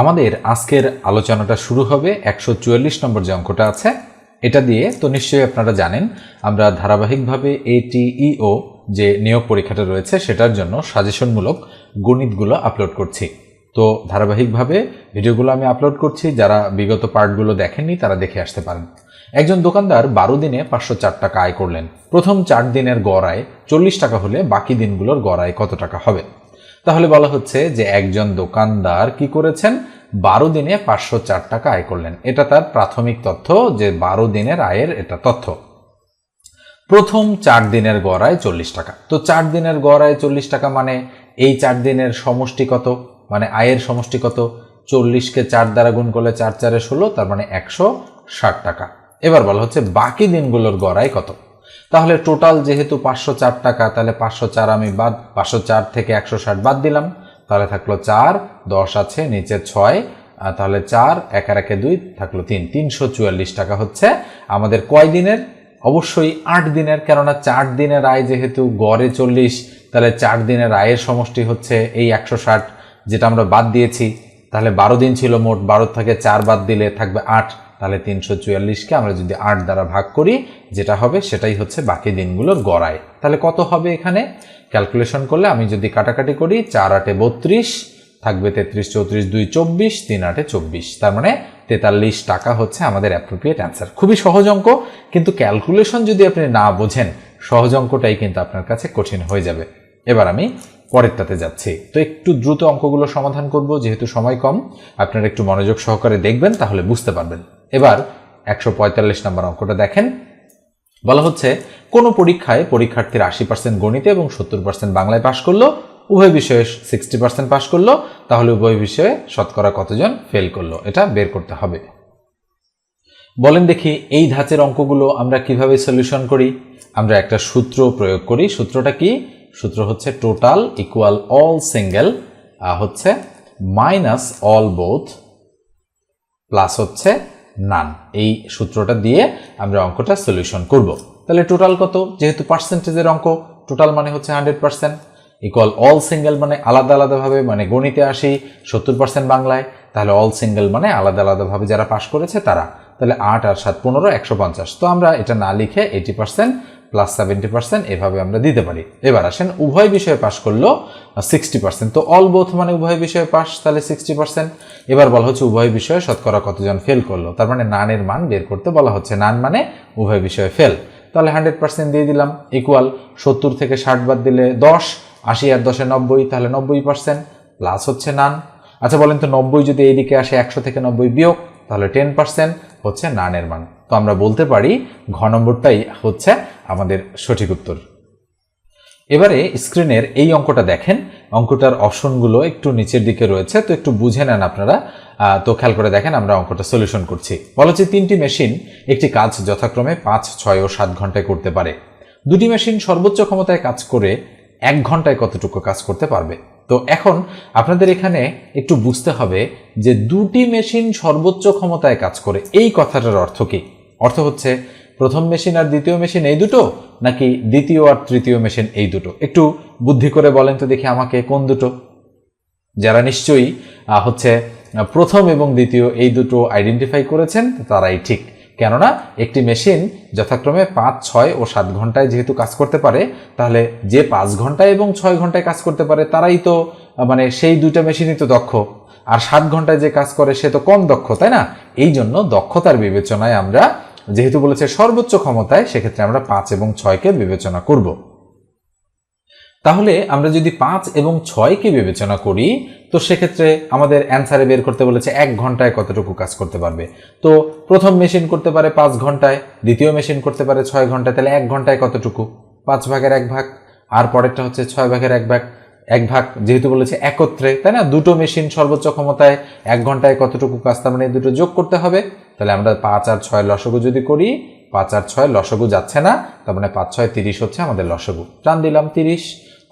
আমাদের আজকের আলোচনাটা শুরু হবে একশো চুয়াল্লিশ নম্বর যে অঙ্কটা আছে, এটা দিয়ে তো নিশ্চয়ই আপনারা জানেন, আমরা ধারাবাহিকভাবে এটিইও যে নিয়োগ পরীক্ষাটা রয়েছে সেটার জন্য সাজেশনমূলক গণিতগুলো আপলোড করছি। তো ধারাবাহিকভাবে ভিডিওগুলো আমি আপলোড করছি, যারা বিগত পার্টগুলো দেখেননি তারা দেখে আসতে পারেন। একজন দোকানদার বারো দিনে পাঁচশো চার টাকা আয় করলেন। প্রথম চার দিনের গড় আয় চল্লিশ টাকা হলে বাকি দিনগুলোর গড় আয় কত টাকা হবে? তাহলে বলা হচ্ছে যে একজন দোকানদার কি করেছেন? বারো দিনে পাঁচশো চার টাকা আয় করলেন। এটা তার প্রাথমিক তথ্য যে বারো দিনের আয়ের এটা তথ্য। প্রথম চার দিনের গড়ায় চল্লিশ টাকা। তো চার দিনের গড়ায় চল্লিশ টাকা মানে এই চার দিনের সমষ্টি কত? মানে আয়ের সমষ্টি কত? চল্লিশকে চার দ্বারা গুণ করলে চার চারে ষোলো, তার মানে একশো ষাট টাকা। এবার বলা হচ্ছে বাকি দিনগুলোর গড় আয় কত? তাহলে টোটাল যেহেতু পাঁচশো চার টাকা, তাহলে পাঁচশো চার আমি বাদ, পাঁচশো চার থেকে একশো ষাট বাদ দিলাম। তাহলে থাকল চার, দশ আছে, নিচে ছয় তাহলে চার একের একে দুই থাকল তিন। তিনশো চুয়াল্লিশ টাকা হচ্ছে আমাদের কয় দিনের? অবশ্যই আট দিনের, কেননা চার দিনের আয় যেহেতু গড়ে চল্লিশ, তাহলে চার দিনের আয়ের সমষ্টি হচ্ছে এই একশো ষাট যেটা আমরা বাদ দিয়েছি। তাহলে বারো দিন ছিল মোট বারো থেকে চার বাদ দিলে থাকবে আট। তাহলে তিনশো চুয়াল্লিশকে আমরা যদি আট দ্বারা ভাগ করি, যেটা হবে সেটাই হচ্ছে বাকি দিনগুলোর গড়ায় তাহলে কত হবে এখানে? ক্যালকুলেশন করলে আমি যদি কাটাকাটি করি, চার আটে বত্রিশ, থাকবে তেত্রিশ, চৌত্রিশ, দুই, চব্বিশ, তিন আটে চব্বিশ। তার মানে তেতাল্লিশ টাকা হচ্ছে আমাদের অ্যাপ্রোপ্রিয়েট অ্যান্সার খুবই সহজ অঙ্ক, কিন্তু ক্যালকুলেশন যদি আপনি না বোঝেন, সহজ অঙ্কটাই কিন্তু আপনার কাছে কঠিন হয়ে যাবে। এবার আমি পরেরটাতে যাচ্ছি। তো একটু দ্রুত অঙ্কগুলো সমাধান করব, যেহেতু সময় কম। আপনারা একটু মনোযোগ সহকারে দেখবেন, তাহলে বুঝতে পারবেন। এবার একশো পঁয়তাল্লিশ নম্বর অঙ্কটা দেখেন। বলা হচ্ছে, কোনো পরীক্ষায় পরীক্ষার্থীর আশি পার্সেন্ট গণিতে এবং সত্তর পার্সেন্ট বাংলায় পাশ করল, উভয় বিষয়ে সিক্সটি পার্সেন্ট পাশ করল, তাহলে উভয় বিষয়ে শতকরা কতজন ফেল করল, এটা বের করতে হবে। বলেন দেখি, এই ধাঁচের অঙ্কগুলো আমরা কীভাবে সলিউশন করি? আমরা একটা সূত্র প্রয়োগ করি, সূত্রটা কি? সূত্র হচ্ছে টোটাল ইকুয়াল অল সিঙ্গেল হচ্ছে মাইনাস অল বোথ প্লাস হচ্ছে নান এই সূত্রটা দিয়ে আমরা অঙ্কটা সলিউশন করব। তাহলে টোটাল কত? যেহেতু পার্সেন্টেজের অঙ্ক টোটাল মানে হচ্ছে hundred percent equal all single মানে আলাদা আলাদাভাবে মানে গণিতে আসি সত্তর পার্সেন্ট বাংলায়, তাহলে অল সিঙ্গেল মানে আলাদা আলাদাভাবে যারা পাশ করেছে তারা। তাহলে আট আর সাত পনেরো, একশো পঞ্চাশ। তো আমরা এটা না লিখে eighty percent plus seventy percent এভাবে আমরা দিতে পারি। এবার আসেন, উভয় বিষয়ে পাশ করল সিক্সটি পার্সেন্ট তো অল বোথ মানে উভয় বিষয়ে পাস তাহলে সিক্সটি পার্সেন্ট এবার বলা হচ্ছে উভয় বিষয়ে শতকরা কতজন ফেল করল। তার মানে নানের মান বের করতে বলা হচ্ছে নান মানে উভয় বিষয়ে ফেল তাহলে হান্ড্রেড পার্সেন্ট দিয়ে দিলাম ইকুয়াল সত্তর থেকে ষাট বাদ দিলে দশ, আশি আর দশে নব্বই, তাহলে নব্বই পার্সেন্ট প্লাস হচ্ছে নান। আচ্ছা বলেন তো নব্বই যদি এইদিকে আসে একশো থেকে নব্বই বিয়োগ, তাহলে টেন পার্সেন্ট হচ্ছে নানের মান। তো আমরা বলতে পারি ঘ নম্বরটাই হচ্ছে আমাদের সঠিক উত্তর। এবারে স্ক্রিনের এই অঙ্কটা দেখেন, অঙ্কটার অপশনগুলো একটু নিচের দিকে রয়েছে, তো একটু বুঝে নেন আপনারা। তো খেয়াল করে দেখেন আমরা অঙ্কটা সলিউশন করছি। বলা হচ্ছে তিনটি মেশিন একটি কাজ যথাক্রমে পাঁচ, ছয় ও সাত ঘন্টায় করতে পারে। দুটি মেশিন সর্বোচ্চ ক্ষমতায় কাজ করে এক ঘন্টায় কতটুকু কাজ করতে পারবে? তো এখন আপনাদের এখানে একটু বুঝতে হবে যে দুটি মেশিন সর্বোচ্চ ক্ষমতায় কাজ করে, এই কথাটার অর্থ কি? অর্থ হচ্ছে প্রথম মেশিন আর দ্বিতীয় মেশিন এই দুটো, নাকি দ্বিতীয় আর তৃতীয় মেশিন এই দুটো? একটু বুদ্ধি করে বলেন তো দেখি আমাকে কোন দুটো। যারা নিশ্চয়ই হচ্ছে প্রথম এবং দ্বিতীয় এই দুটো আইডেন্টিফাই করেছেন, তারাই ঠিক। কেননা একটি মেশিন যথাক্রমে পাঁচ, ছয় ও সাত ঘন্টায় যেহেতু কাজ করতে পারে, তাহলে যে পাঁচ ঘন্টায় এবং ছয় ঘন্টায় কাজ করতে পারে, তারাই তো মানে সেই দুইটা মেশিনই তো দক্ষ। আর সাত ঘন্টায় যে কাজ করে, সে তো কম দক্ষ, তাই না? এই জন্য দক্ষতার বিবেচনায় আমরা যেহেতু বলেছে সর্বোচ্চ ক্ষমতায়, সেক্ষেত্রে আমরা পাঁচ এবং ছয়কে বিবেচনা করব। তাহলে আমরা যদি পাঁচ এবং ছয়কে বিবেচনা করি, তো সেক্ষেত্রে আমাদের অ্যান্সারে বের করতে বলেছে এক ঘন্টায় কতটুকু কাজ করতে পারবে। তো প্রথম মেশিন করতে পারে পাঁচ ঘন্টায়, দ্বিতীয় মেশিন করতে পারে ছয় ঘন্টায়, তাহলে এক ঘন্টায় কতটুকু? পাঁচ ভাগের এক ভাগ, আর পরেরটা হচ্ছে ছয় ভাগের এক ভাগ। এক ভাগ যেহেতু বলেছে একত্রে, তাই না? দুটো মেশিন সর্বোচ্চ ক্ষমতায় এক ঘন্টায় কতটুকু কাজ, তার মানে দুটো যোগ করতে হবে। তাহলে আমরা পাঁচ আর ছয় লসগু যদি করি, পাঁচ আর ছয় লসগু যাচ্ছে না, তার মানে পাঁচ, ছয়, তিরিশ হচ্ছে আমাদের লসগু। টান দিলাম তিরিশ,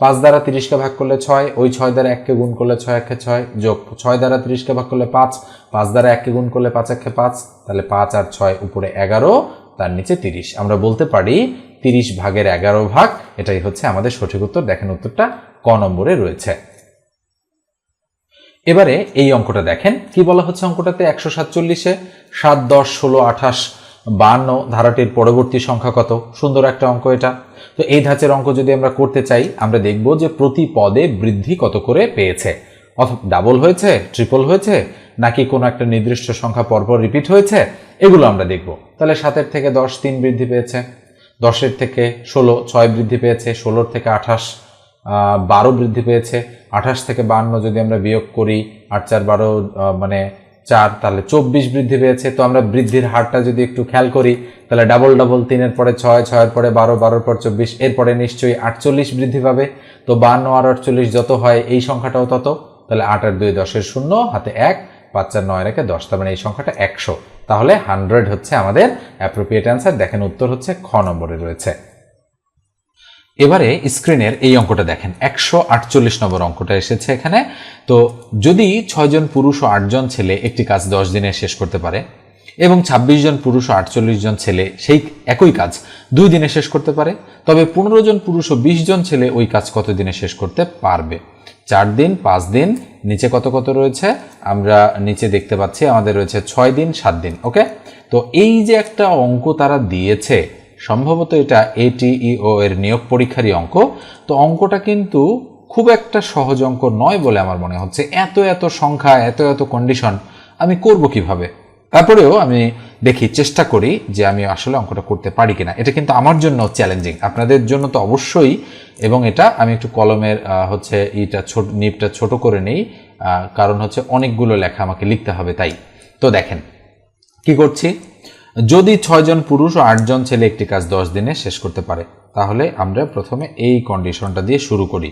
পাঁচ দ্বারা তিরিশকে ভাগ করলে ছয়, ওই ছয় দ্বারা এককে গুণ করলে ছয় একে ছয়, যোগ ছয় দ্বারা তিরিশকে ভাগ করলে পাঁচ পাঁচ দ্বারা এককে গুণ করলে পাঁচ একে পাঁচ, তাহলে পাঁচ আর ছয় উপরে এগারো তার নিচে তিরিশ। আমরা বলতে পারি তিরিশ ভাগের এগারো ভাগ, এটাই হচ্ছে আমাদের সঠিক উত্তর। দেখেন উত্তরটা ক নম্বরে রয়েছে। এবারে এই অঙ্কটা দেখেন। কি বলা হচ্ছে অঙ্কটাতে? একশো সাতচল্লিশে সাত দশ ষোলো আঠাশ বান্ন ধারাটির পরবর্তী সংখ্যা কত? সুন্দর একটা অঙ্ক এটা। তো এই ধাঁচের অঙ্ক যদি আমরা করতে চাই, আমরা দেখব যে প্রতি পদে বৃদ্ধি কত করে পেয়েছে? অথবা ডাবল হয়েছে? ট্রিপল হয়েছে? নাকি কোনো একটা নির্দিষ্ট সংখ্যা পরপর রিপিট হয়েছে? এগুলো আমরা দেখব। তাহলে সাতের থেকে দশ তিন বৃদ্ধি পেয়েছে। দশের থেকে ষোলো ছয় বৃদ্ধি পেয়েছে। ষোলোর থেকে আঠাশ বারো বৃদ্ধি পেয়েছে। আঠাশ থেকে বান্ন যদি আমরা বিয়োগ করি, আট, চার, বারো মানে চার, তাহলে চব্বিশ বৃদ্ধি পেয়েছে। তো আমরা বৃদ্ধির হারটা যদি একটু খেয়াল করি, তাহলে ডাবল ডাবল তিনের পরে ছয়, ছয়ের পরে বারো, বারোর পর চব্বিশ, এরপরে নিশ্চয়ই আটচল্লিশ বৃদ্ধি পাবে। তো বান্ন আর আটচল্লিশ যত হয়, এই সংখ্যাটাও তত। তাহলে আট আর দুই দশের শূন্য, হাতে এক। পাঁচ চার নয় রেখে দশ মানে এই সংখ্যাটা একশো। তাহলে হান্ড্রেড হচ্ছে আমাদের অ্যাপ্রোপ্রিয়েট অ্যান্সার দেখেন উত্তর হচ্ছে খ নম্বরে রয়েছে। এবারে স্ক্রিনের এই অঙ্কটা দেখেন। একশো আটচল্লিশ নম্বর অঙ্কটা এসেছে এখানে। তো যদি ছয়জন পুরুষ ও আটজন ছেলে একটি কাজ দশ দিনে শেষ করতে পারে এবং ২৬ জন পুরুষ ও আটচল্লিশ জন ছেলে সেই একই কাজ দুই দিনে শেষ করতে পারে, তবে পনেরো জন পুরুষ ও বিশ জন ছেলে ওই কাজ কত দিনে শেষ করতে পারবে? চার দিন, পাঁচ দিন, নিচে কত কত রয়েছে? আমরা নিচে দেখতে পাচ্ছি, আমাদের রয়েছে ছয় দিন, সাত দিন, ওকে? তো এই যে একটা অঙ্ক তারা দিয়েছে, সম্ভবত এটা এটিইও এর নিয়োগ পরীক্ষারই অঙ্ক, তো অঙ্কটা কিন্তু খুব একটা সহজ অঙ্ক নয় বলে আমার মনে হচ্ছে। এত এত সংখ্যা, এত এত কন্ডিশন আমি করব কীভাবে? তারপরেও আমি দেখি, চেষ্টা করি যে আমি আসলে অঙ্কটা করতে পারি কিনা। এটা কিন্তু আমার জন্য চ্যালেঞ্জিং আপনাদের জন্য তো অবশ্যই, এবং এটা আমি একটু কলমের হচ্ছে ইটা ছোট, নিপটা ছোট করে নেই কারণ হচ্ছে অনেকগুলো লেখা আমাকে লিখতে হবে, তাই। তো দেখেন, কি করছি? যদি ছয়জন পুরুষ ও আটজন ছেলে একটি কাজ দশ দিনে শেষ করতে পারে, তাহলে আমরা প্রথমে এই কন্ডিশনটা দিয়ে শুরু করি।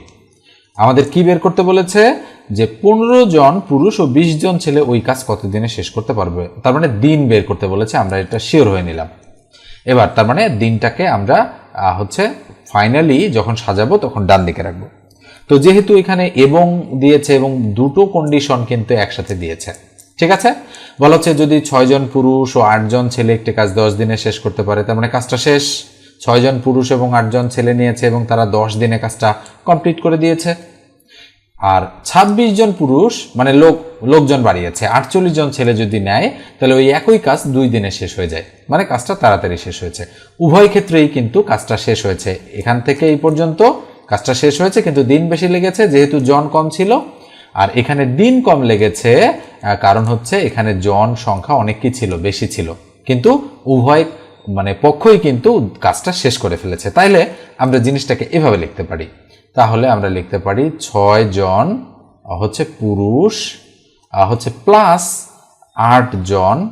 আমাদের কি বের করতে বলেছে? যে পনেরো জন পুরুষ ও বিশ জন ছেলে ওই কাজ কতদিনে শেষ করতে পারবে? তার মানে দিন বের করতে বলেছে, আমরা এটা শিওর হয়ে নিলাম। এবার তার মানে দিনটাকে আমরা হচ্ছে ফাইনালি যখন সাজাবো তখন ডান দিকে রাখব। তো যেহেতু এখানে এবং দিয়েছে এবং দুটো কন্ডিশন কিন্তু একসাথে দিয়েছে। ঠিক আছে? বলা হচ্ছে যদি ছয়জন পুরুষ ও আটজন ছেলে একটি কাজ দশ দিনে শেষ করতে পারে, তার মানে কাজটা শেষ। ছয়জন পুরুষ এবং আটজন ছেলে নিয়েছে এবং তারা দশ দিনে কাজটা কমপ্লিট করে দিয়েছে। আর ২৬ জন পুরুষ মানে লোক, লোকজন বাড়িয়েছে। আটচল্লিশ জন ছেলে যদি নেয়, তাহলে ওই একই কাজ দুই দিনে শেষ হয়ে যায়। মানে কাজটা তাড়াতাড়ি শেষ হয়েছে। উভয় ক্ষেত্রেই কিন্তু কাজটা শেষ হয়েছে। এখান থেকে এই পর্যন্ত কাজটা শেষ হয়েছে, কিন্তু দিন বেশি লেগেছে, যেহেতু জন কম ছিল। আর এখানে দিন কম লেগেছে কারণ হচ্ছে এখানে জন সংখ্যা অনেকই ছিল, বেশি ছিল। কিন্তু উভয় মানে পক্ষই কিন্তু কাজটা শেষ করে ফেলেছে। তাইলে আমরা জিনিসটাকে এভাবে লিখতে পারি। তাহলে আমরা লিখতে পারি ছয় জন হচ্ছে পুরুষ হচ্ছে প্লাস আট জন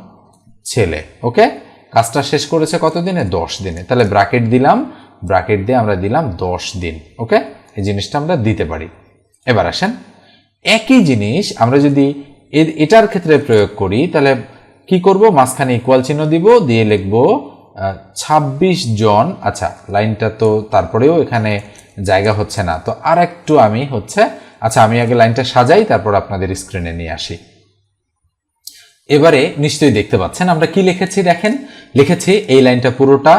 ছেলে। ওকে? কাজটা শেষ করেছে কত দিনে দশ দিনে। তাহলে ব্র্যাকেট দিলাম। ব্র্যাকেট দিয়ে আমরা দিলাম দশ দিন। ওকে? এই জিনিসটা আমরা দিতে পারি। এবার আসেন। একই জিনিস আমরা যদি এটার ক্ষেত্রে প্রয়োগ করি, তাহলে কি করব? মাঝখানে ইকুয়াল চিহ্ন দিব, দিয়ে লিখব ছাব্বিশ জন আচ্ছা লাইনটা তো তারপরেও এখানে জায়গা হচ্ছে না। তো আর একটু আমি হচ্ছে আচ্ছা আমি আগে লাইনটা সাজাই, তারপর আপনাদের স্ক্রিনে নিয়ে আসি। এবারে নিশ্চয়ই দেখতে পাচ্ছেন, আমরা কি লিখেছি দেখেন? লিখেছি এই লাইনটা পুরোটা,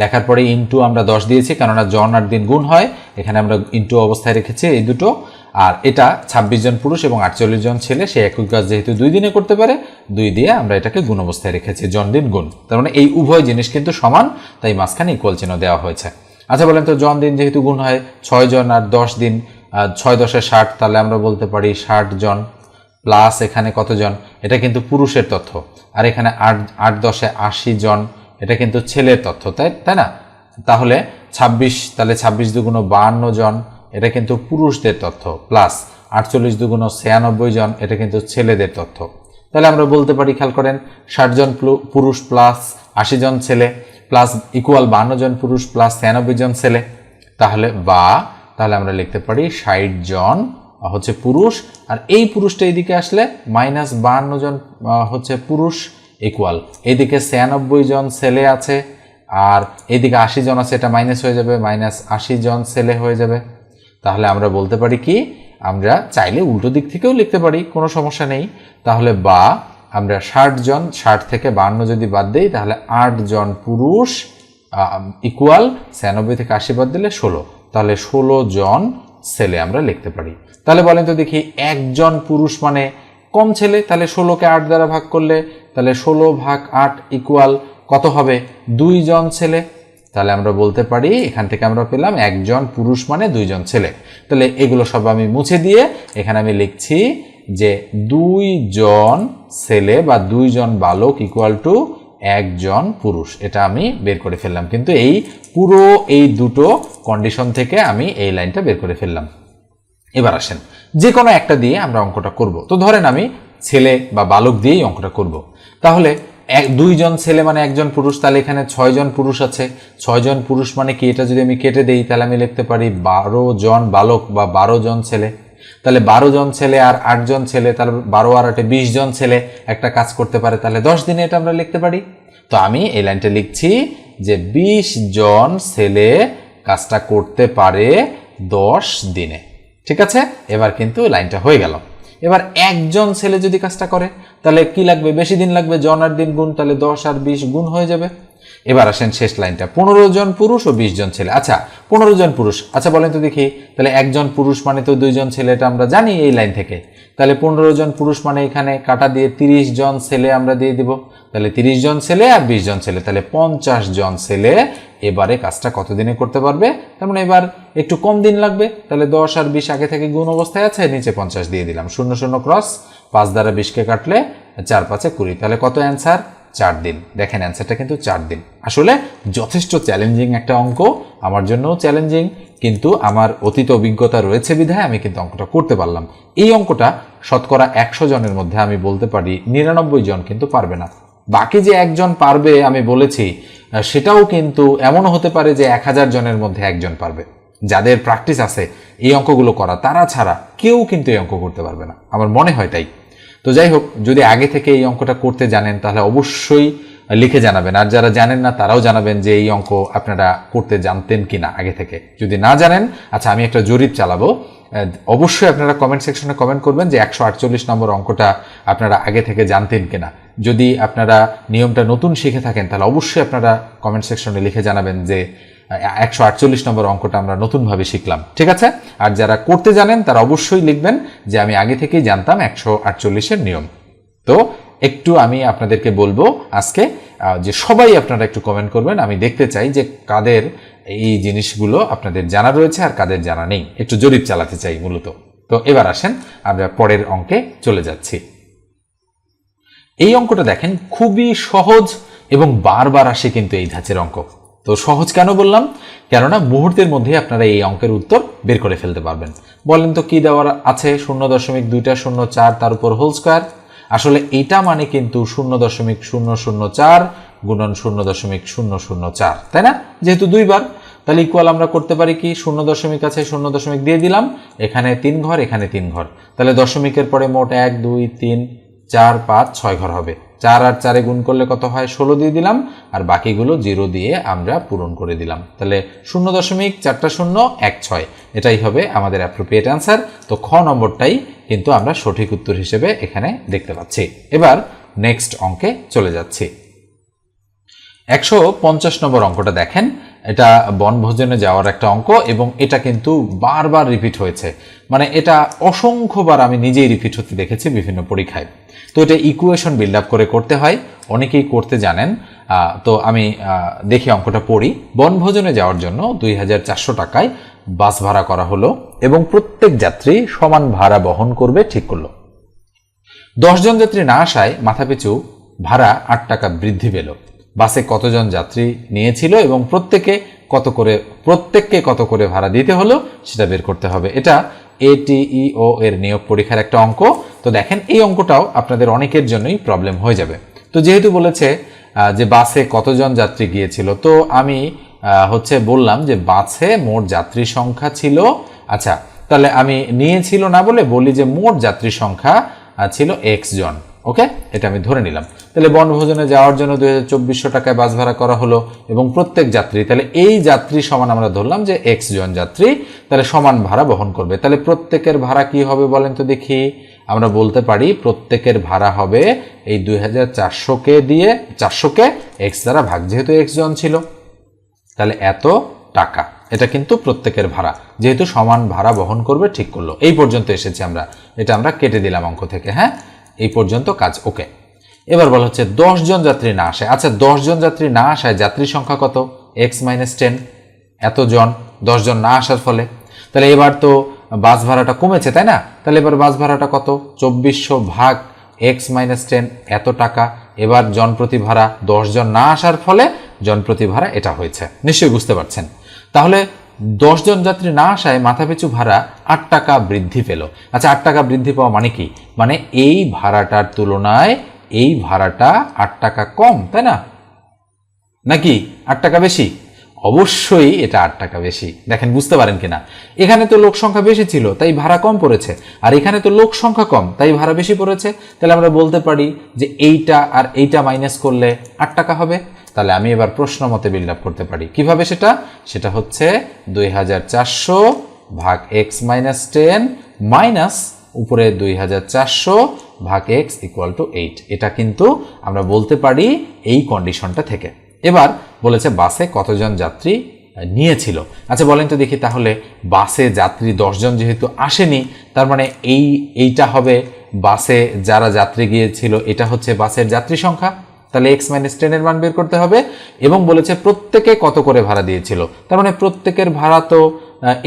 লেখার পরে ইনটু আমরা দশ দিয়েছি, কেননা জন আর দিন গুণ হয়, এখানে আমরা ইনটু অবস্থায় রেখেছি এই দুটো। আর এটা ২৬ জন পুরুষ এবং আটচল্লিশ জন ছেলে, সে একই কাজ যেহেতু দুই দিনে করতে পারে, দুই দিয়ে আমরা এটাকে গুণ অবস্থায় রেখেছি জন দিন গুণ। তার মানে এই উভয় জিনিস কিন্তু সমান, তাই মাঝখানে ইকুয়াল চিহ্ন দেওয়া হয়েছে। আচ্ছা বলেন তো জন দিন যেহেতু গুণ হয়, ছয় জন আর দশ দিন ছয় দশে ষাট, তাহলে আমরা বলতে পারি ষাট জন প্লাস এখানে কতজন এটা কিন্তু পুরুষের তথ্য। আর এখানে আট আট দশে আশি জন, এটা কিন্তু ছেলের তথ্য, তাই তাই না? তাহলে ২৬ তাহলে ছাব্বিশ দুগুণ বাহান্ন জন এটা কিন্তু পুরুষদের তথ্য প্লাস আটচল্লিশ দুগুণ ছিয়ানব্বই জন এটা কিন্তু ছেলেদের তথ্য। তাহলে আমরা বলতে পারি, খেয়াল করেন, ষাট জন পুরুষ প্লাস আশি জন ছেলে প্লাস ইকুয়াল বান্ন জন পুরুষ প্লাস ছিয়ানব্বই জন ছেলে। তাহলে বা, তাহলে আমরা লিখতে পারি ষাট জন হচ্ছে পুরুষ, আর এই পুরুষটা এইদিকে আসলে মাইনাস বাহান্ন জন হচ্ছে পুরুষ ইকুয়াল এইদিকে ছিয়ানব্বই জন ছেলে আছে, আর এইদিকে আশি জন আছে, এটা মাইনাস হয়ে যাবে মাইনাস আশি জন ছেলে হয়ে যাবে। তাহলে আমরা বলতে পারি কি? আমরা চাইলে উল্টো দিক থেকেও লিখতে পারি, কোনো সমস্যা নেই। তাহলে বা আমরা ষাট জন, ষাট থেকে বান্ন যদি বাদ দেই, তাহলে আট জন পুরুষ ইকুয়াল ছিয়ানব্বই থেকে আশি বাদ দিলে ষোলো। তাহলে ষোলো জন ছেলে আমরা লিখতে পারি। তাহলে বলেন তো দেখি একজন পুরুষ মানে কম ছেলে, তাহলে ষোলোকে আট দ্বারা ভাগ করলে, তাহলে ষোলো ভাগ আট ইকুয়াল কত হবে? দুইজন ছেলে তাহলে আমরা বলতে পারি, এখান থেকে আমরা পেলাম একজন পুরুষ মানে দুইজন ছেলে। তাহলে এগুলো সব আমি মুছে দিয়ে এখানে আমি লিখছি যে দুইজন ছেলে বা দুইজন বালক ইকুয়াল টু একজন পুরুষ। এটা আমি বের করে ফেললাম। কিন্তু এই পুরো এই দুটো কন্ডিশন থেকে আমি এই লাইনটা বের করে ফেললাম। এবার আসেন, যে কোনো একটা দিয়ে আমরা অঙ্কটা করব। তো ধরেন আমি ছেলে বা বালক দিয়েই অঙ্কটা করব। তাহলে এক দুইজন ছেলে মানে একজন পুরুষ, তাহলে এখানে ছয়জন পুরুষ আছে। ছয়জন পুরুষ মানে কি? এটা যদি আমি কেটে দেই, তাহলে আমি লিখতে পারি বারো জন বালক বা বারো জন ছেলে। তাহলে বারো জন ছেলে আর আটজন ছেলে, তাহলে বারো আর আটে বিশ জন ছেলে একটা কাজ করতে পারে। তাহলে দশ দিনে এটা আমরা লিখতে পারি। তো আমি এই লাইনটা লিখছি যে বিশ জন ছেলে কাজটা করতে পারে দশ দিনে। ঠিক আছে? এবার কিন্তু লাইনটা হয়ে গেল। এবার একজন ছেলে যদি কাজটা করে, তাহলে কি লাগবে? বেশি দিন লাগবে? জন আর দিন গুণ, তাহলে দশ আর বিশ গুণ হয়ে যাবে। এবার আসেন শেষ লাইনটা। পনেরো জন পুরুষ ও বিশ জন ছেলে। আচ্ছা পনেরো জন পুরুষ। আচ্ছা বলেন তো দেখি, তাহলে একজন পুরুষ মানে তো দুইজন ছেলেটা আমরা জানি এই লাইন থেকে। তাহলে পনেরো জন পুরুষ মানে এখানে কাটা দিয়ে তিরিশ জন ছেলে আমরা দিয়ে দিব। তাহলে তিরিশ জন ছেলে আর বিশ জন ছেলে। তাহলে পঞ্চাশ জন ছেলে এবারে কাজটা কতদিনে করতে পারবে? তার মানে এবার একটু কম দিন লাগবে। তাহলে দশ আর বিশ আগে থেকে গুণ অবস্থায় আছে, নিচে পঞ্চাশ দিয়ে দিলাম। শূন্য শূন্য ক্রস পাঁচ দ্বারা বিশকে কাটলে চার, পাঁচে কুড়ি। তাহলে কত অ্যান্সার চার দিন। দেখেন অ্যান্সারটা কিন্তু চার দিন। আসলে যথেষ্ট চ্যালেঞ্জিং একটা অঙ্ক, আমার জন্যও চ্যালেঞ্জিং কিন্তু আমার অতীত অভিজ্ঞতা রয়েছে বিধায় আমি কিন্তু অঙ্কটা করতে পারলাম। এই অঙ্কটা শতকরা একশো জনের মধ্যে আমি বলতে পারি, নিরানব্বই জন কিন্তু পারবে না। বাকি যে একজন পারবে আমি বলেছি সেটাও কিন্তু এমনও হতে পারে যে এক হাজার জনের মধ্যে একজন পারবে। যাদের প্র্যাকটিস আছে এই অঙ্কগুলো করা, তারা ছাড়া কেউ কিন্তু এই অঙ্ক করতে পারবে না। আমার মনে হয় তাই। তো যাই হোক যদি আগে থেকে এই অঙ্কটা করতে জানেন, তাহলে অবশ্যই লিখে জানাবেন। আর যারা জানেন না, তারাও জানাবেন যে এই অঙ্ক আপনারা করতে জানতেন কিনা আগে থেকে। যদি না জানেন আচ্ছা আমি একটা জরিপ চালাবো। অবশ্যই আপনারা কমেন্ট সেকশনে কমেন্ট করবেন যে একশো আটচল্লিশ নম্বর অঙ্কটা আপনারা আগে থেকে জানতেন কিনা। যদি আপনারা নিয়মটা নতুন শিখে থাকেন, তাহলে অবশ্যই আপনারা কমেন্ট সেকশনে লিখে জানাবেন যে একশো আটচল্লিশ নম্বর অঙ্কটা আমরা নতুনভাবে শিখলাম, ঠিক আছে? আর যারা করতে জানেন তারা অবশ্যই লিখবেন যে আমি আগে থেকেই জানতাম একশো আটচল্লিশের নিয়ম। তো একটু আমি আপনাদেরকে বলব আজকে যে সবাই আপনারা একটু কমেন্ট করবেন, আমি দেখতে চাই যে কাদের এই জিনিসগুলো আপনাদের জানা রয়েছে আর কাদের জানা নেই। একটু জরিপ চালাতে চাই মূলত। তো এবার আসেন, আমরা পরের অঙ্কে চলে যাচ্ছি। এই অঙ্কটা দেখেন খুবই সহজ এবং বারবার আসে কিন্তু এই ধাঁচের অঙ্ক। তো সহজ কেন বললাম? কেননা মুহূর্তের মধ্যে আপনারা এই অঙ্কের উত্তর বের করে ফেলতে পারবেন। বলেন তো কি দেওয়ার আছে? শূন্য দশমিক দুইটা, শূন্য চার, তার উপর হোল স্কোয়ার আসলে এটা মানে কিন্তু শূন্য দশমিক শূন্য শূন্য চার গুণন শূন্য দশমিক শূন্য শূন্য চার, তাই না? যেহেতু দুইবার, তাহলে ইকুয়াল আমরা করতে পারি কি? শূন্য দশমিক আছে, শূন্য দশমিক দিয়ে দিলাম। এখানে তিন ঘর, এখানে তিন ঘর। তাহলে দশমিকের পরে মোট এক, দুই, তিন, চার, পাঁচ, ছয় ঘর হবে। চার আর চারে গুণ করলে কত হয়? ষোলো দিয়ে দিলাম, আর বাকিগুলো জিরো দিয়ে আমরা পূরণ করে দিলাম। তাহলে শূন্য দশমিক চারটা শূন্য এক ছয়, এটাই হবে আমাদের অ্যাপ্রোপ্রিয়েট অ্যান্সার তো খ নম্বরটাই কিন্তু আমরা সঠিক উত্তর হিসেবে এখানে দেখতে পাচ্ছি। এবার নেক্সট অঙ্কে চলে যাচ্ছি। একশো পঞ্চাশ নম্বর অঙ্কটা দেখেন। এটা বনভোজনে যাওয়ার একটা অঙ্ক এবং এটা কিন্তু বারবার রিপিট হয়েছে। মানে এটা অসংখ্যবার আমি নিজেই রিপিট হতে দেখেছি বিভিন্ন পরীক্ষায়। তো এটা ইকুয়েশন বিল্ড আপ করে করতে হয়। অনেকেই করতে জানেন। তো আমি দেখি অঙ্কটা পড়ি। বনভোজনে যাওয়ার জন্য দুই হাজার চারশো টাকায় বাস ভাড়া করা হলো এবং প্রত্যেক যাত্রী সমান ভাড়া বহন করবে ঠিক করল। দশজন যাত্রী না আসায় মাথাপিছু ভাড়া আট টাকা বৃদ্ধি পেল। বাসে কতজন যাত্রী নিয়েছিল এবং প্রত্যেকে কত করে, প্রত্যেককে কত করে ভাড়া দিতে হলো সেটা বের করতে হবে। এটা এটিইও এর নিয়োগ পরীক্ষার একটা অঙ্ক। তো দেখেন, এই অঙ্কটাও আপনাদের অনেকের জন্যই প্রবলেম হয়ে যাবে। তো যেহেতু বলেছে যে বাসে কতজন যাত্রী গিয়েছিল, তো আমি হচ্ছে বললাম যে বাসে মোট যাত্রী সংখ্যা ছিল আচ্ছা তাহলে আমি নিয়েছিল না বলে বলি যে মোট যাত্রী সংখ্যা ছিল এক্স জন। ওকে এটা আমি ধরে নিলাম। তাহলে বনভোজনে যাওয়ার জন্য দুই হাজার টাকায় বাস ভাড়া করা হলো এবং প্রত্যেক যাত্রী, তাহলে এই যাত্রী সমান আমরা ধরলাম যে এক্স জন যাত্রী, তাহলে সমান ভাড়া বহন করবে। তাহলে প্রত্যেকের ভাড়া কি হবে বলেন তো দেখি। আমরা বলতে পারি প্রত্যেকের ভাড়া হবে এই দুই হাজার চারশোকে দিয়ে চারশোকে এক্স দ্বারা ভাগ, যেহেতু এক্স জন ছিল। তাহলে এত টাকা। এটা কিন্তু প্রত্যেকের ভাড়া। যেহেতু সমান ভাড়া বহন করবে, ঠিক করল। এই পর্যন্ত এসেছি আমরা। এটা আমরা কেটে দিলাম অঙ্ক থেকে হ্যাঁ? এই পর্যন্ত কাজ ওকে। এবার বলা হচ্ছে জন যাত্রী না আসে আচ্ছা জন যাত্রী না আসায় যাত্রী সংখ্যা কত? এক্স মাইনাস টেন এতজন জন না আসার ফলে। তাহলে এবার তো বাস ভাড়াটা কমেছে, তাই না? তাহলে এবার বাস ভাড়াটা কত? চব্বিশশো ভাগ এক্স মাইনাস টেন, এত টাকা। এবার জনপ্রতি ভাড়া জন না আসার ফলে জনপ্রতি ভাড়া এটা হয়েছে। নিশ্চয়ই বুঝতে পারছেন। তাহলে জন যাত্রী না আসায় মাথাপিছু ভাড়া আট টাকা বৃদ্ধি পেল। আচ্ছা আট টাকা বৃদ্ধি পাওয়া মানে কি? মানে এই ভাড়াটার তুলনায় এই ভাড়াটা আট টাকা কম, তাই না? নাকি আট টাকা বেশি? অবশ্যই এটা আট টাকা বেশি। দেখেন, বুঝতে পারেন কিনা। এখানে তো লোক সংখ্যা বেশি ছিল, তাই ভাড়া কম পড়েছে। আর এখানে তো লোক সংখ্যা কম, তাই ভাড়া বেশি পড়েছে। তাহলে আমরা বলতে পারি যে এইটা আর এইটা মাইনাস করলে আট টাকা হবে। তাহলে আমি এবার প্রশ্ন মতে বিল্ড আপ করতে পারি। কীভাবে সেটা? সেটা হচ্ছে দুই হাজার চারশো ভাগ এক্স মাইনাস টেন মাইনাস উপরে দুই হাজার চারশো ভাগ এক্স ইকুয়াল টু এইট এটা কিন্তু আমরা বলতে পারি এই কন্ডিশনটা থেকে। এবার বলেছে বাসে কতজন যাত্রী নিয়েছিল। আচ্ছা বলেন তো দেখি তাহলে বাসে যাত্রী দশজন যেহেতু আসেনি, তার মানে এই, এইটা হবে বাসে যারা যাত্রী গিয়েছিল, এটা হচ্ছে বাসের যাত্রী সংখ্যা। তাহলে এক্স মাইনাস টেনের মান বের করতে হবে এবং বলেছে প্রত্যেকে কত করে ভাড়া দিয়েছিল। তার মানে প্রত্যেকের ভাড়া তো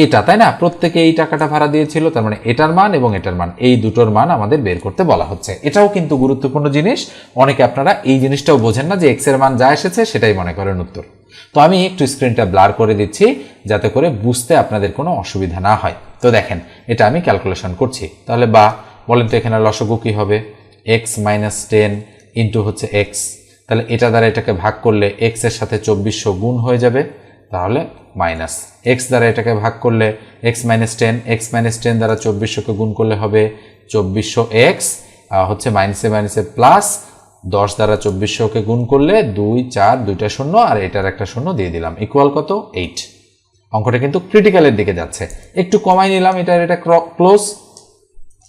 এটা, তাই না? প্রত্যেকে এই টাকাটা ভাড়া দিয়েছিল, তার মানে এটার মান এবং এটার মান। এই দুটোর মান আমাদের বের করতে বলা হচ্ছে। এটাও কিন্তু গুরুত্বপূর্ণ জিনিস। অনেকে আপনারা এই জিনিসটাও বোঝেন না যে এক্সের মান যা এসেছে সেটাই মনে করেন উত্তর। তো আমি একটু স্ক্রিনটা ব্লার করে দিচ্ছি যাতে করে বুঝতে আপনাদের কোনো অসুবিধা না হয়। তো দেখেন, এটা আমি ক্যালকুলেশন করছি। তাহলে বা, বলেন তো এখানে লসগু কী হবে? এক্স মাইনাস টেন ইন্টু হচ্ছে এক্স তাহলে এটা দ্বারা এটাকে ভাগ করলে এক্সের সাথে চব্বিশশো গুণ হয়ে যাবে, তাহলে মাইনাস এক্স দ্বারা এটাকে ভাগ করলে X minus ten X minus ten দ্বারা চব্বিশশোকে গুণ করলে হবে চব্বিশশো এক্স হচ্ছে মাইনাসে মাইনাসে প্লাস দশ দ্বারা চব্বিশশোকে গুণ করলে দুই, চার, দুইটা শূন্য, আর এটার একটা শূন্য দিয়ে দিলাম। ইকুয়াল কত? এইট অঙ্কটা কিন্তু ক্রিটিক্যালের দিকে যাচ্ছে। একটু কমাই নিলাম, এটার এটা ক্লোজ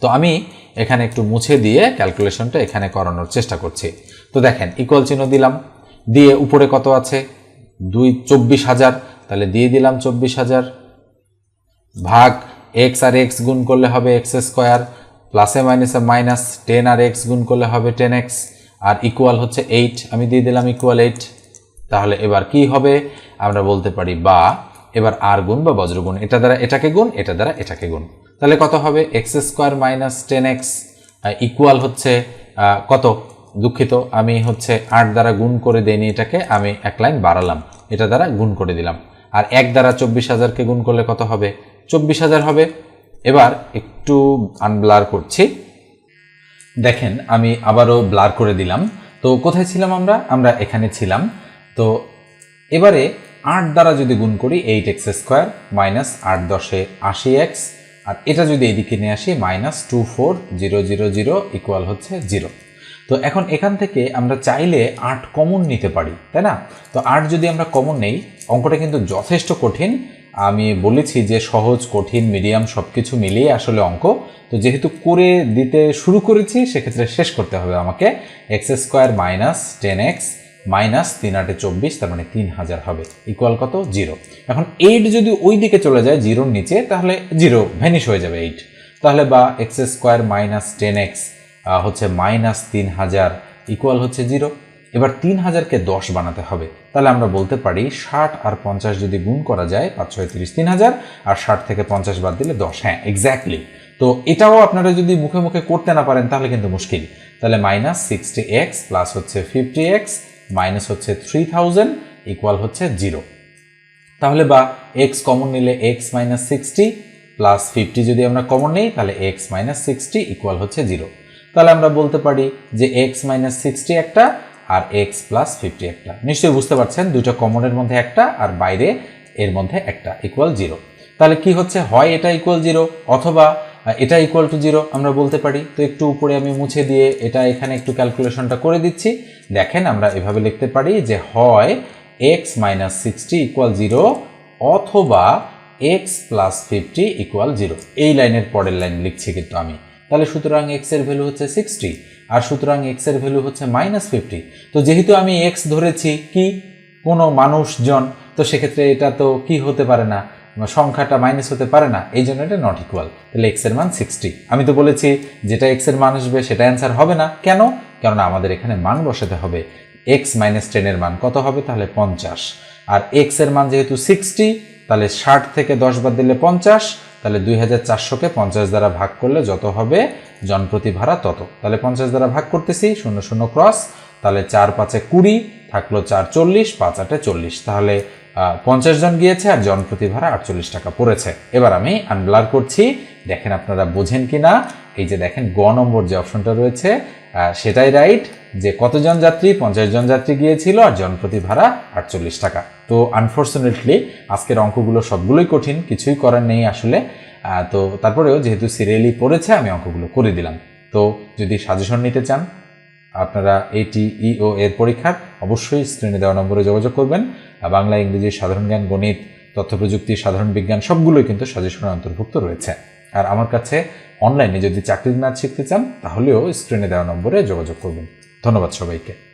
তো আমি এখানে একটু মুছে দিয়ে ক্যালকুলেশনটা এখানে করানোর চেষ্টা করছি। তো দেখেন ইকুয়াল চিহ্ন দিলাম। দিয়ে উপরে কত আছে? দুই, চব্বিশ হাজার। তাহলে দিয়ে দিলাম চব্বিশ হাজার। ভাগ এক্স আর এক্স গুণ করলে হবে এক্স স্কোয়ার প্লাসে মাইনাসে মাইনাস টেন আর এক্স গুণ করলে হবে টেন এক্স আর ইকুয়াল হচ্ছে এইট আমি দিয়ে দিলাম ইকুয়াল এইট তাহলে এবার কি হবে? আমরা বলতে পারি বা, এবার আর গুণ বা বজ্রগুণ। এটা দ্বারা এটাকে গুণ, এটা দ্বারা এটাকে গুণ। তাহলে কত হবে? X square minus ten X equal হচ্ছে কত? দুঃখিত, আমি হচ্ছে আট দ্বারা গুণ করে দেয়নি এটাকে, আমি এক লাইন বাড়ালাম। এটা দ্বারা গুণ করে দিলাম। আর এক দ্বারা চব্বিশ হাজারকে গুণ করলে কত হবে? চব্বিশ হাজার হবে। এবার একটু আনব্লার করছি। দেখেন, আমি আবারও ব্লার করে দিলাম। তো কোথায় ছিলাম আমরা? আমরা এখানে ছিলাম। তো এবারে আট দ্বারা যদি গুণ করি এইট এক্স স্কোয়ার মাইনাস আট দশে আশি এক্স আর এটা যদি এদিকে নিয়ে আসি minus two four zero zero zero equal হচ্ছে জিরো তো এখন এখান থেকে আমরা চাইলে আট কমন নিতে পারি, তাই না? তো আট যদি আমরা কমন নেই, অঙ্কটা কিন্তু যথেষ্ট কঠিন। আমি বলেছি যে সহজ, কঠিন মিডিয়াম সব কিছু মিলিয়ে আসলে অঙ্ক। তো যেহেতু করে দিতে শুরু করেছি, সেক্ষেত্রে শেষ করতে হবে আমাকে। X square minus ten X minus তিন আটে চব্বিশ, তার মানে তিন হাজার হবে ইকুয়াল কত? জিরো এখন এইট যদি ওই দিকে চলে যায় জিরোর নিচে, তাহলে জিরো ভ্যানিশ হয়ে যাবে এইট তাহলে বা X square minus ten X হচ্ছে মাইনাস তিন হাজার ইকুয়াল হচ্ছে জিরো এবার তিন হাজারকে দশ বানাতে হবে। তাহলে আমরা বলতে পারি ষাট আর পঞ্চাশ যদি গুণ করা যায়, পাঁচ ছয় তিরিশ তিন হাজার, আর ষাট থেকে পঞ্চাশ বাদ দিলে দশ। হ্যাঁ এক্স্যাক্টলি তো এটাও আপনারা যদি মুখে মুখে করতে না পারেন, তাহলে কিন্তু মুশকিল। তাহলে মাইনাস সিক্সটি এক্স প্লাস হচ্ছে ফিফটি এক্স মাইনাস হচ্ছে থ্রি থাউজেন্ড ইকুয়াল হচ্ছে জিরো তাহলে বা এক্স কমন নিলে X minus sixty plus fifty যদি আমরা কমন নিই, তাহলে এক্স মাইনাস সিক্সটি ইকুয়াল হচ্ছে জিরো তাহলে আমরা বলতে পারি যে এক্স মাইনাস সিক্সটি একটা আর এক্স প্লাস ফিফটি একটা। নিশ্চয়ই বুঝতে পারছেন, দুটো কমনের মধ্যে একটা আর বাইরে এর মধ্যে একটা ইকুয়াল জিরো তাহলে কি হচ্ছে? হয় এটা ইকুয়াল জিরো অথবা এটা ইকুয়াল টু জিরো আমরা বলতে পারি। তো একটু উপরে আমি মুছে দিয়ে এটা এখানে একটু ক্যালকুলেশনটা করে দিচ্ছি। দেখেন আমরা এভাবে লিখতে পারি যে হয় X minus sixty equal zero অথবা X plus fifty equal zero এই লাইনের পরের লাইন লিখছি কিন্তু আমি। তাহলে সুতরাং এক্সের ভ্যালু হচ্ছে সিক্সটি আর সুতরাং এক্সের ভ্যালু হচ্ছে মাইনাস ফিফটি তো যেহেতু আমি এক্স ধরেছি, কি? কোনো মানুষজন। তো সেক্ষেত্রে এটা তো কি হতে পারে না? সংখ্যাটা মাইনাস হতে পারে না, এই জন্য এটা নট ইকুয়াল তাহলে এক্সের মান সিক্সটি আমি তো বলেছি, যেটা এক্সের মান আসবে, সেটা অ্যান্সার হবে না। কেন? কেননা আমাদের এখানে মান বসাতে হবে। এক্স মাইনাস টেনের মান কত হবে? তাহলে পঞ্চাশ। আর এক্সের মান যেহেতু সিক্সটি তাহলে ষাট থেকে দশ বাদ দিলে পঞ্চাশ, তাহলে দুই হাজার চারশোকে পঞ্চাশ দ্বারা ভাগ করলে যত হবে? জনপ্রতি ভাড়া তত। তাহলে পঞ্চাশ দ্বারা ভাগ করতেছি, শূন্য শূন্য ক্রস তাহলে চার পাঁচে কুড়ি, থাকল চার চল্লিশ, পাঁচ আটে চল্লিশ। তাহলে পঞ্চাশ জন গিয়েছে আর জনপ্রতি ভাড়া আটচল্লিশ টাকা পড়েছে। এবার আমি আনব্লার করছি। দেখেন আপনারা বোঝেন কি না এই যে দেখেন, গ নম্বর যে অপশনটা রয়েছে সেটাই রাইট যে কতজন যাত্রী? পঞ্চাশ জন যাত্রী গিয়েছিল আর জনপ্রতি ভাড়া আটচল্লিশ টাকা। তো আনফর্চুনেটলি আজকের অঙ্কগুলো সবগুলোই কঠিন, কিছুই করার নেই আসলে। তো তারপরেও যেহেতু সিরিয়ালি পড়েছে, আমি অঙ্কগুলো করে দিলাম। তো যদি সাজেশন নিতে চান, আপনারা এটি ইও এর পরীক্ষার অবশ্যই স্ক্রিনে দেওয়া নম্বরে যোগাযোগ করবেন। বাংলা, ইংরেজি, সাধারণ জ্ঞান, গণিত তথ্য প্রযুক্তি সাধারণ বিজ্ঞান সবগুলোই কিন্তু সাজেশনের অন্তর্ভুক্ত রয়েছে। আর আমার কাছে অনলাইনে যদি চাকরির নাচ শিখতে চান, তাহলেও স্ক্রিনে দেওয়া নম্বরে যোগাযোগ করবেন। ধন্যবাদ সবাইকে।